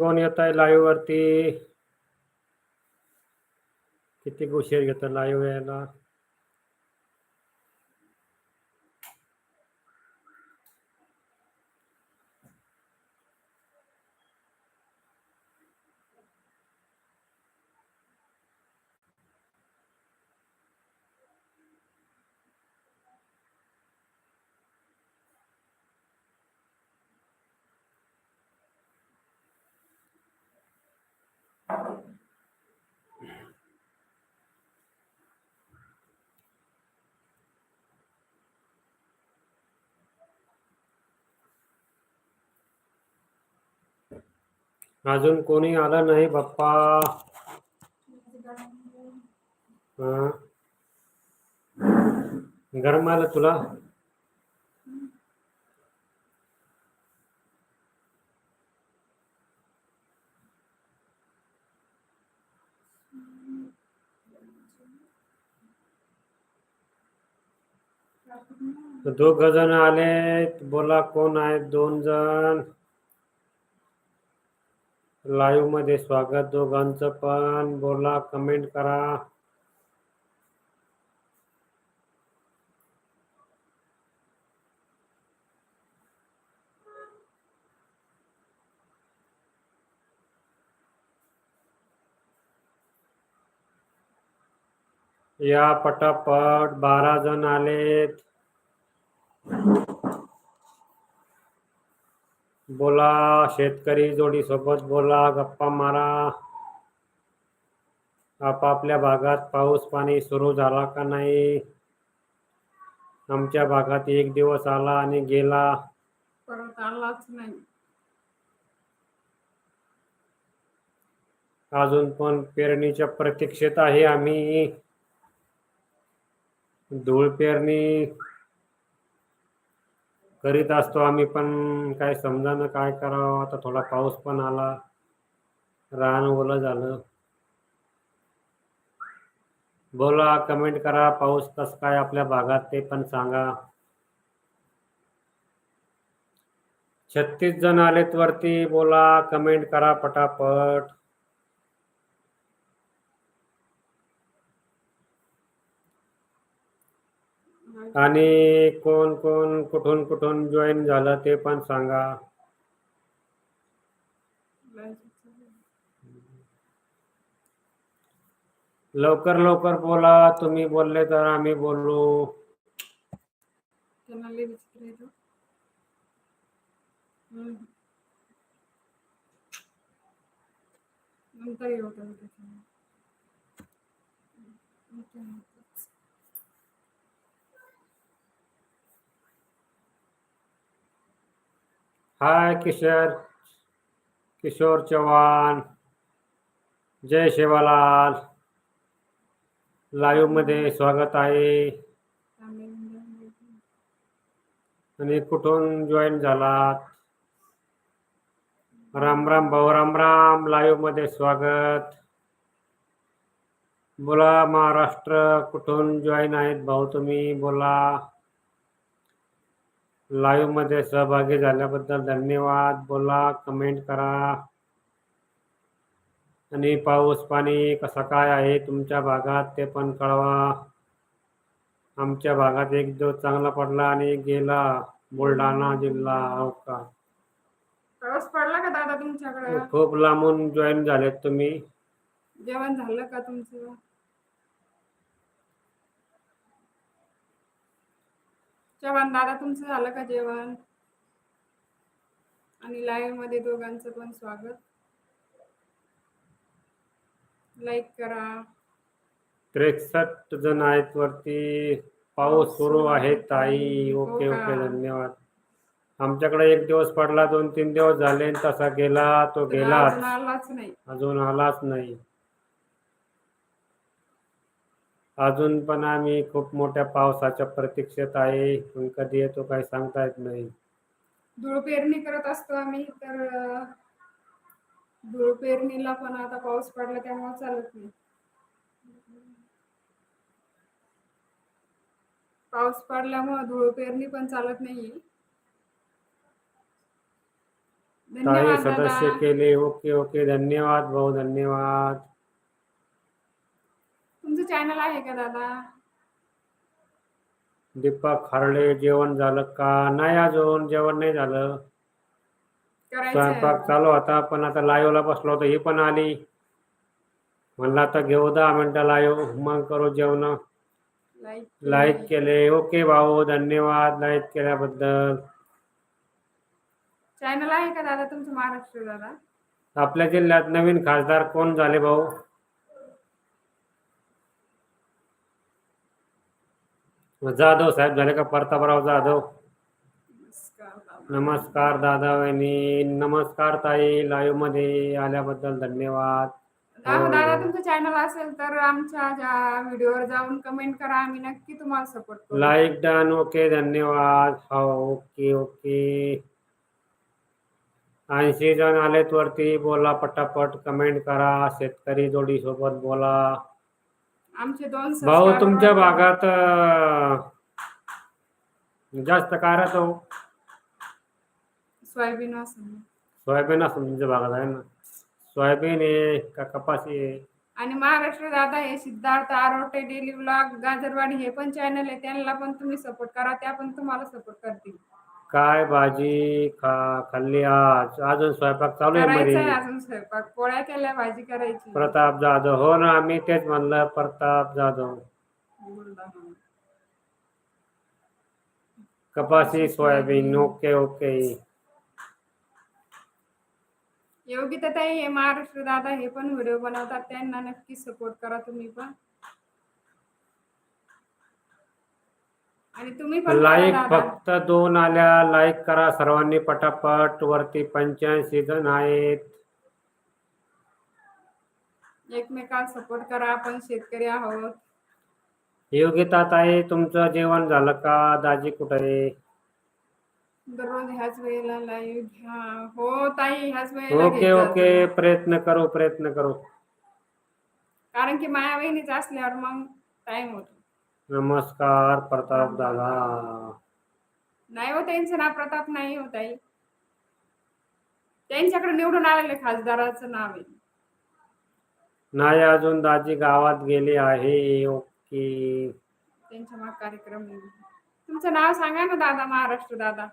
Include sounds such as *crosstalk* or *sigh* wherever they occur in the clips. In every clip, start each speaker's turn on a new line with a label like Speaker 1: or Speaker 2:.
Speaker 1: कोण येत आहे लाईव्ह वरती? किती उशीर घेतो लाईव्ह यायला? अजून कोणी आलं नाही बाप्पा. गरम आलं तुला? दोघ जण आले बोला कोण आहेत दोन जण? लाईव्हमध्ये स्वागत दोघांचं पण. बोला कमेंट करा. या पटापट बारा जण आलेत. बोला शेतकरी जोडी सोबत बोला गप्पा मारा. आपापल्या भागात पाऊस पाणी सुरू झाला का नाही? आमच्या भागात एक दिवस आला आणि गेला.
Speaker 2: परत आलाच नाही.
Speaker 1: अजून पण पेरणीच्या प्रतीक्षेत आहे आम्ही. धूळ पेरणी करीत असतो आम्ही पण काय समजानं काय करावं? आता थोडा पाऊस पण आला. रान ओलं झालं. बोला कमेंट करा. पाऊस कसं काय आपल्या भागात ते पण सांगा. छत्तीस जण आलेत वरती. बोला कमेंट करा पटापट. आणि कोण कोण कुठून कुठून जॉईन झालं ते पण सांगा. लवकर लवकर बोला. तुम्ही बोलले तर आम्ही बोलू.
Speaker 2: नंतर
Speaker 1: हाय किशोर किशोर चव्हाण जय शेवालाल. लाईव्हमध्ये स्वागत आहे. आणि कुठून जॉईन झालात? राम राम भाऊ राम राम. लाईव्हमध्ये स्वागत. बोला महाराष्ट्र कुठून जॉईन आहेत भाऊ तुम्ही? बोला. लाईव्हमध्ये सहभागी झाल्याबद्दल धन्यवाद. बोला कमेंट करा. आणि पाऊस पाणी कसा काय आहे तुमच्या भागात ते पण कळवा. आमच्या भागात एक दिवस चांगला पडला आणि गेला बुलढाणा जिल्हा हो का?
Speaker 2: पाऊस पडला का दादा तुमच्याकडे?
Speaker 1: खूप लांबून जॉईन झालेत तुम्ही.
Speaker 2: जेवण झालं का तुमचं? जेवण दादा तुमचं झालं का जेवण? आणि लाईव्हमध्ये दोघांचं पण स्वागत. लाईक करा.
Speaker 1: त्रेसष्ट जण आहेत वरती. पाऊस सुरू आहे ताई. ओके
Speaker 2: हो
Speaker 1: ओके? धन्यवाद. आमच्याकडे एक दिवस पडला दोन तीन दिवस झाले तसा गेला तो गेलाच.
Speaker 2: अजून आलाच नाही.
Speaker 1: अजून पण आम्ही खूप मोठ्या पावसाच्या प्रतीक्षेत आहे. पण कधी येतो काही सांगता येत नाही.
Speaker 2: धूळ पेरणी करत असतो आम्ही तर अं, धूळ पेरणीला पण आता पाऊस पडला त्यामुळे चालत नाही. पाऊस पडल्यामुळे धूळ पेरणी पण चालत नाही. धन्यवाद
Speaker 1: सदस्य
Speaker 2: दादा.
Speaker 1: केले ओके ओके. धन्यवाद भाऊ धन्यवाद.
Speaker 2: चॅनल आहे का दादा?
Speaker 1: दीपक खारडे जेवण झालं का? नाही अजून जेवण नाही झालं. स्वयंपाक
Speaker 2: आता.
Speaker 1: चालू होता पण आता लाईव्हला बसलो होतो ही पण आली. म्हणलं आता घेऊ दहा मिनटं लाईव्ह मग करू जेवण.
Speaker 2: लाईक
Speaker 1: केले. ओके भाऊ धन्यवाद. लाईक केल्याबद्दल.
Speaker 2: चॅनल आहे का दादा तुमचं महाराष्ट्र दादा?
Speaker 1: आपल्या जिल्ह्यात नवीन खासदार कोण झाले भाऊ? जाधव साहेब झाले का? प्रतापराव जाधव.
Speaker 2: नमस्कार दादा
Speaker 1: वहिनी. नमस्कार ताई लाईव्हमध्ये आल्याबद्दल धन्यवाद.
Speaker 2: दादा
Speaker 1: हो.
Speaker 2: तुमचं चॅनल असेल तर आमच्या ज्या व्हिडिओवर जाऊन कमेंट करा. आम्ही नक्की तुम्हाला सपोर्ट
Speaker 1: लाईक डन ओके धन्यवाद. हो ओके ओके ऐंशी जण आलेत वरती. बोला पटापट. कमेंट करा. शेतकरी जोडी सोबत बोला.
Speaker 2: आमचे दोन
Speaker 1: भाऊ तुमच्या. भागात जास्त काय राहतो?
Speaker 2: सोयाबीन असेल
Speaker 1: सोयाबीन असं तुमच्या भागात आहे ना? सोयाबीन आहे का कपाशी आहे?
Speaker 2: आणि महाराष्ट्र दादा हे सिद्धार्थ आरोटे डेली ब्लॉग गाजरवाडी हे पण चॅनल आहे त्यांना पण तुम्ही सपोर्ट करा त्या पण तुम्हाला सपोर्ट करतील.
Speaker 1: काय भाजी खा खाल्ली आज? अजून स्वयंपाक चालू आहे
Speaker 2: अजून स्वयंपाक. पोळ्या केल्या भाजी करायची.
Speaker 1: प्रताप जाधव. हो ना मी तेच म्हणलं प्रताप जाधव. कपाशी सोयाबीन. Okay okay.
Speaker 2: योगिता ताई हे महाराष्ट्र दादा हे पण व्हिडिओ बनवतात. त्यांना नक्की सपोर्ट करा तुम्ही पण. आणि तुम्ही
Speaker 1: लाईक. फक्त दोन आल्या लाईक करा सर्वांनी पटापट वरती पंच्याऐंशी जण आहेत.
Speaker 2: एकमेकाला सपोर्ट करा आपण शेतकरी आहोत.
Speaker 1: योगिता ताई तुमचं जेवण झालं का? दाजी कुठे आहे?
Speaker 2: दररोज ह्याच वेळेला लाईव्ह घ्या हो ताई ह्याच वेळेला
Speaker 1: ओके ओके. प्रयत्न करू प्रयत्न करू.
Speaker 2: कारण की माया बहिणीच असल्यावर मग टाइम होतो.
Speaker 1: नमस्कार प्रताप दादा.
Speaker 2: नाही हो त्यांचं नाव प्रताप नाही हो ताई. त्यांच्याकडे निवडून आलेले खासदाराचं नाव आहे.
Speaker 1: नाही अजून दाजी गावात गेले आहे ओके.
Speaker 2: त्यांच्या माग कार्यक्रम आहे. तुमचं नाव सांगा ना दादा महाराष्ट्र दादा.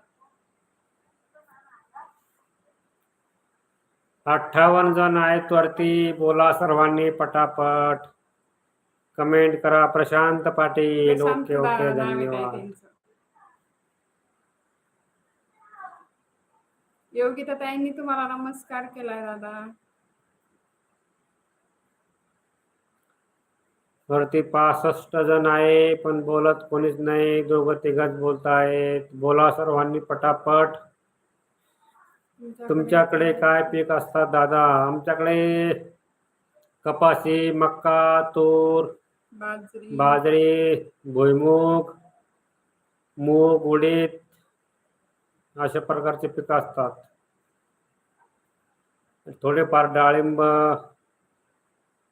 Speaker 1: अठ्ठावन्न जण आहेत वरती. बोला सर्वांनी पटापट. कमेंट करा प्रशांत पाटील ओके ओके धन्यवाद.
Speaker 2: योगिता ताईंनी तुम्हाला नमस्कार केलाय दादा.
Speaker 1: वरती पासष्ट जण आहे पण बोलत कोणीच नाही. दोघं तिघच बोलतायत. बोला सर्वांनी पटापट. तुमच्याकडे काय पीक असतात दादा? आमच्याकडे कपाशी मक्का तूर
Speaker 2: बाजरी
Speaker 1: भुईमूग मूग उडीद अशा प्रकारचे पिकं असतात. थोडेफार डाळिंब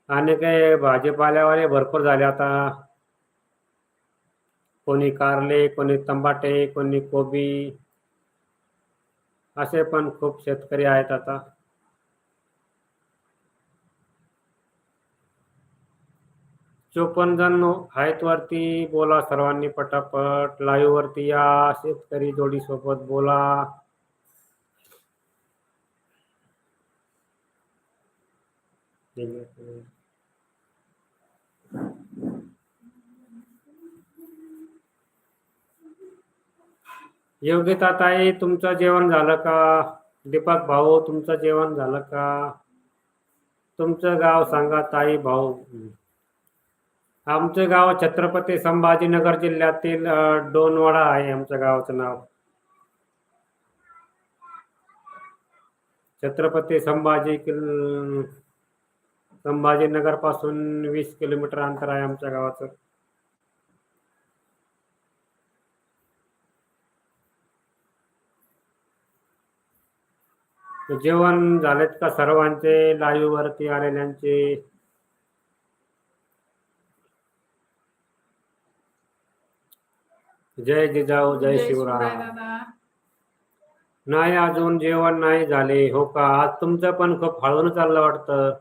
Speaker 1: आणि काही भाजीपाल्यावाले भरपूर झाले आता. कोणी कारले कोणी तंबाटे कोणी कोबी असे पण खूप शेतकरी आहेत आता. चोपन्न जण आहेत वरती बोला सर्वांनी पटापट. लाईव्ह वरती या शेतकरी जोडी सोबत बोला. योगिता ताई तुमचं जेवण झालं का? दीपक भाऊ तुमचं जेवण झालं का? तुमचं गाव सांगा ताई भाऊ. आमचं गाव छत्रपती संभाजीनगर जिल्ह्यातील डोनवाडा आहे आमच्या गावाचं नाव. छत्रपती संभाजी किल संभाजीनगरपासून वीस किलोमीटर अंतर आहे आमच्या गावाचं. जेवण झालेत का सर्वांचे? लाईव्ह वरती आलेल्यांचे जय जिजाऊ जय शिवराय.
Speaker 2: दादा
Speaker 1: नाही अजून जेवण नाही झाले. हो का? आज तुमचं पण खूप हळून चाललं वाटतं.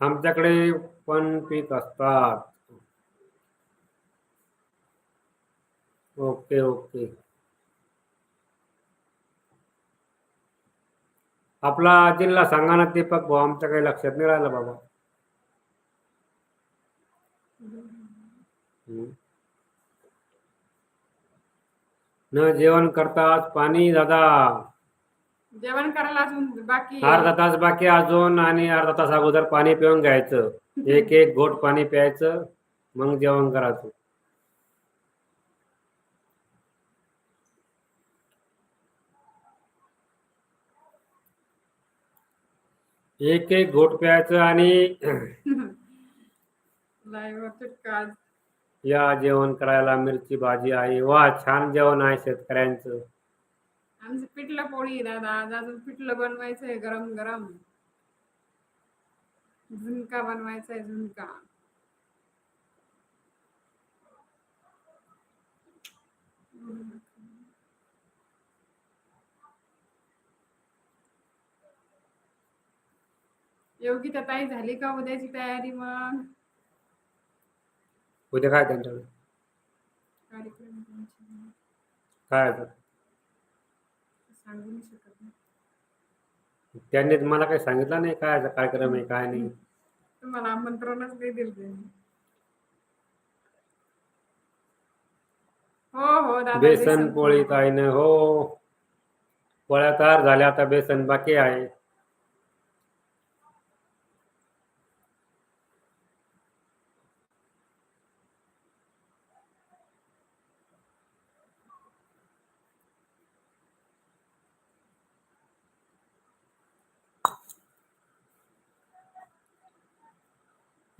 Speaker 1: आमच्याकडे पण पीक असतात. Okay okay. आपला जिल्हा सांगा ना दीपक भाऊ आमच्या काही लक्षात नाही राहिलं बाबा. न जेवण करतात पाणी दादा.
Speaker 2: जेवण करायला अजून बाकी
Speaker 1: अर्धा तास बाकी अजून आणि अर्धा तास अगोदर पाणी पिऊन घ्यायचं. एक एक घोट पाणी प्यायचं मग जेवण करायचं. एक एक घोट प्यायचं आणि या जेवण करायला मिरची भाजी आहे. वा छान जेवण आहे शेतकऱ्यांचं.
Speaker 2: आमचं पिठलं पोळी दादा. आज अजून पिठलं बनवायचंय गरम गरम. झुणका बनवायचा आहे झुणका. योगिता ताई झाली का उद्याची तयारी मग?
Speaker 1: उद्या काय त्यांच्याकडे
Speaker 2: कार्यक्रम तुमचे.
Speaker 1: काय आता?
Speaker 2: सांगू नाही शकत नाही
Speaker 1: त्यांनी मला काही सांगितलं नाही काय कार्यक्रम आहे काय नाही.
Speaker 2: तुम्हाला आमंत्रणच नाही दिलं त्यांनी. हो हो दादा
Speaker 1: बेसन पोळी काय नाही हो. पोळ्या तयार झाल्या आता बेसन बाकी आहे.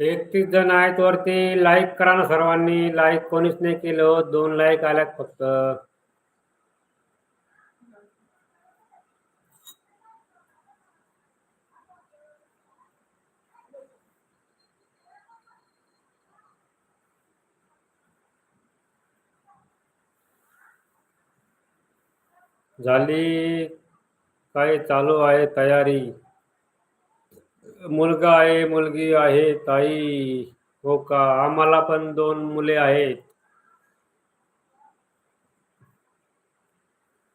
Speaker 1: एकतीस जण आहेत वरती. लाईक करा ना सर्वांनी. लाईक कोणीच नाही केलं. दोन लाईक आल्यात फक्त. झाली. काय चालू आहे तयारी. मुलगा आहे मुलगी आहे ताई. हो का? आम्हाला पण दोन मुले आहेत.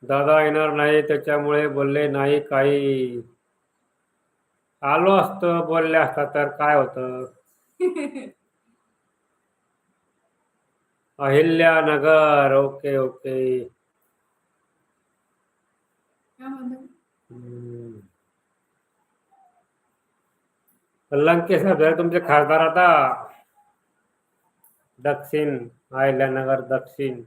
Speaker 1: दादा येणार नाही त्याच्यामुळे बोलले नाही काही. आलो असतो बोलले असता तर काय होतं? *laughs* अहिल्यानगर. Okay okay. लंकेश तुमचे खासदार आता दक्षिण अहिल्यानगर दक्षिण।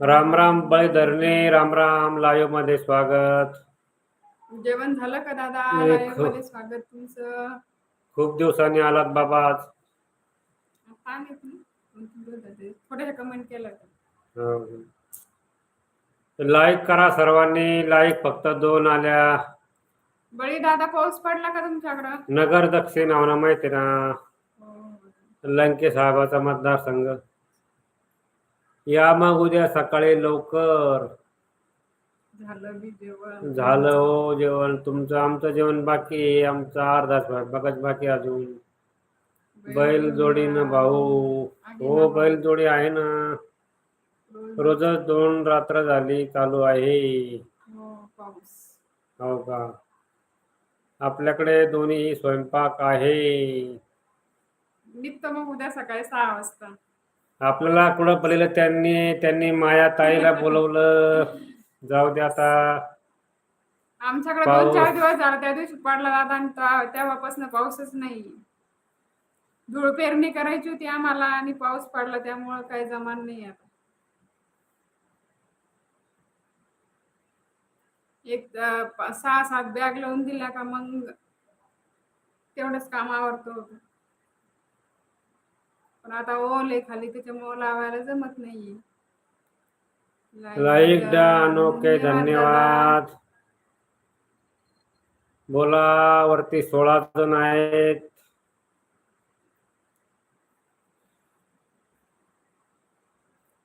Speaker 1: राम राम बळी धरणे राम राम लाईव्ह मध्ये स्वागत।
Speaker 2: जेवण झालं का दादा?
Speaker 1: हो.
Speaker 2: मध्ये स्वागत तुमचं.
Speaker 1: खूप दिवसांनी आलात बाबा आज.
Speaker 2: थोड्या कमेंट केलं होतं.
Speaker 1: लाईक करा सर्वांनी. लाईक फक्त दोन आल्या.
Speaker 2: बळी दादा पाऊस पडला का तुमच्याकडं?
Speaker 1: नगर दक्षिण आम्हाला माहिती ना.
Speaker 2: हो.
Speaker 1: लंके साहेबाचा मतदारसंघ. या मग उद्या सकाळी लवकर.
Speaker 2: झालं बी जेवण.
Speaker 1: झालं हो जेवण. तुमचं आमचं जेवण बाकी आहे. आमचा अर्धा स्वयंपाकच बाकी अजून. बैल जोडीनं भाऊ. हो बैल जोडी आहे ना.
Speaker 2: रोज-
Speaker 1: रोजच दोन रात्र झाली चालू आहे.
Speaker 2: हो,
Speaker 1: हो का? आपल्याकडे दोन्ही स्वयंपाक आहे.
Speaker 2: निघतो मग उद्या सकाळी सहा वाजता.
Speaker 1: आपल्याला कुठं पडलेलं त्यांनी त्यांनी माया ताईला बोलवलं. जाऊ दे आता.
Speaker 2: आमच्याकडे दोन चार दिवस झाला त्या दिवशी पडला दादा आणि तेव्हापासून पाऊसच नाही. धूळ पेरणी करायची होती आम्हाला आणि पाऊस पडला त्यामुळं काही जमान नाही आता. एक सहा सात बॅग लावून दिल्या का मग तेवढंच कामावरतो पण आता ओल आहे खाली त्याच्यामुळे लावायला जमत नाहीये.
Speaker 1: लाईक अनोखे
Speaker 2: दादा.
Speaker 1: धन्यवाद. बोला वरती सोळा जण आहेत.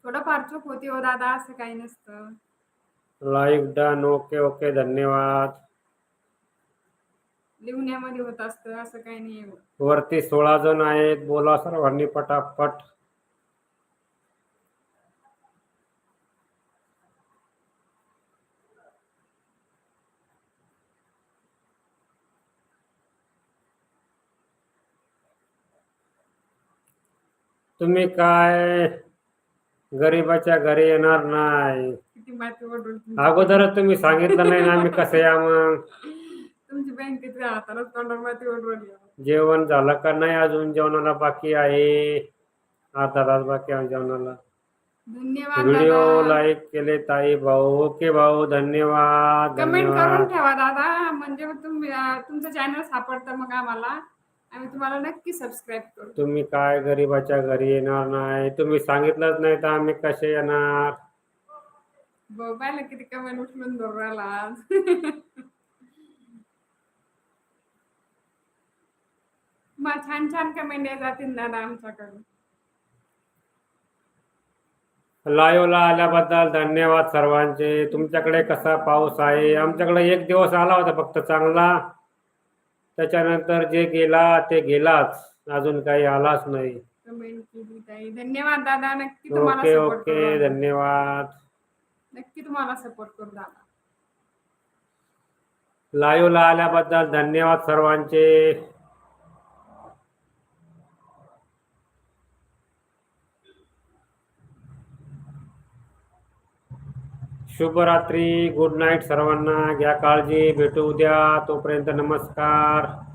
Speaker 2: थोडं चूक होती हो दादा असं काही नसतं.
Speaker 1: लाईक डन ओके ओके धन्यवाद.
Speaker 2: लिहिण्यामध्ये होत असतं असं काही नाही
Speaker 1: वरती सोळा जण आहेत बोला सर्वांनी पटापट. तुम्ही काय गरीबाच्या घरी येणार नाही?
Speaker 2: किती माती ओढून तुमची-
Speaker 1: अगोदरच तुम्ही सांगितलं नाही ना आम्ही कसं या मग?
Speaker 2: तुमची बँकेत हाताला तोंडावर माती ओढवली
Speaker 1: जेवण झालं का नाही अजून? जेवणाला बाकी आहे. अर्धा तास बाकी आहे जेवणाला.
Speaker 2: धन्यवाद
Speaker 1: व्हिडिओ
Speaker 2: दादा
Speaker 1: लाईक केले ताई भाऊ. ओके भाऊ धन्यवाद.
Speaker 2: कमेंट करून
Speaker 1: धन्यवाद.
Speaker 2: ठेवा दादा. म्हणजे मग तुम्ही अं, तुमचं चॅनल सापडतं मग आम्हाला. आम्ही तुम्हाला नक्की सबस्क्राईब करू.
Speaker 1: तुम्ही काय गरीबाच्या घरी येणार नाही तुम्ही सांगितलंच नाही तर आम्ही कसे येणार?
Speaker 2: बघ पाहिलं किती कमेंट उचलून धरून राहिला आज. *laughs* मग छान छान कमेंट जातील दादा आमच्याकडून.
Speaker 1: लाईव्हला आल्याबद्दल धन्यवाद सर्वांचे. तुमच्याकडे कसा पाऊस आहे? आमच्याकडे एक दिवस आला होता फक्त चांगला. त्याच्यानंतर जे गेला ते गेलाच. अजून काही आलाच नाही.
Speaker 2: कमेंट केली ताई. धन्यवाद दादा. नक्की तुम्हाला
Speaker 1: ओके.
Speaker 2: सपोर्ट
Speaker 1: ओके
Speaker 2: करू
Speaker 1: धन्यवाद.
Speaker 2: नक्की तुम्हाला सपोर्ट करू दादा.
Speaker 1: लाईव्हला आल्याबद्दल धन्यवाद सर्वांचे. शुभरात्री गुड नाईट सर्वांना. घ्या काळजी भेटू उद्या. तोपर्यंत नमस्कार.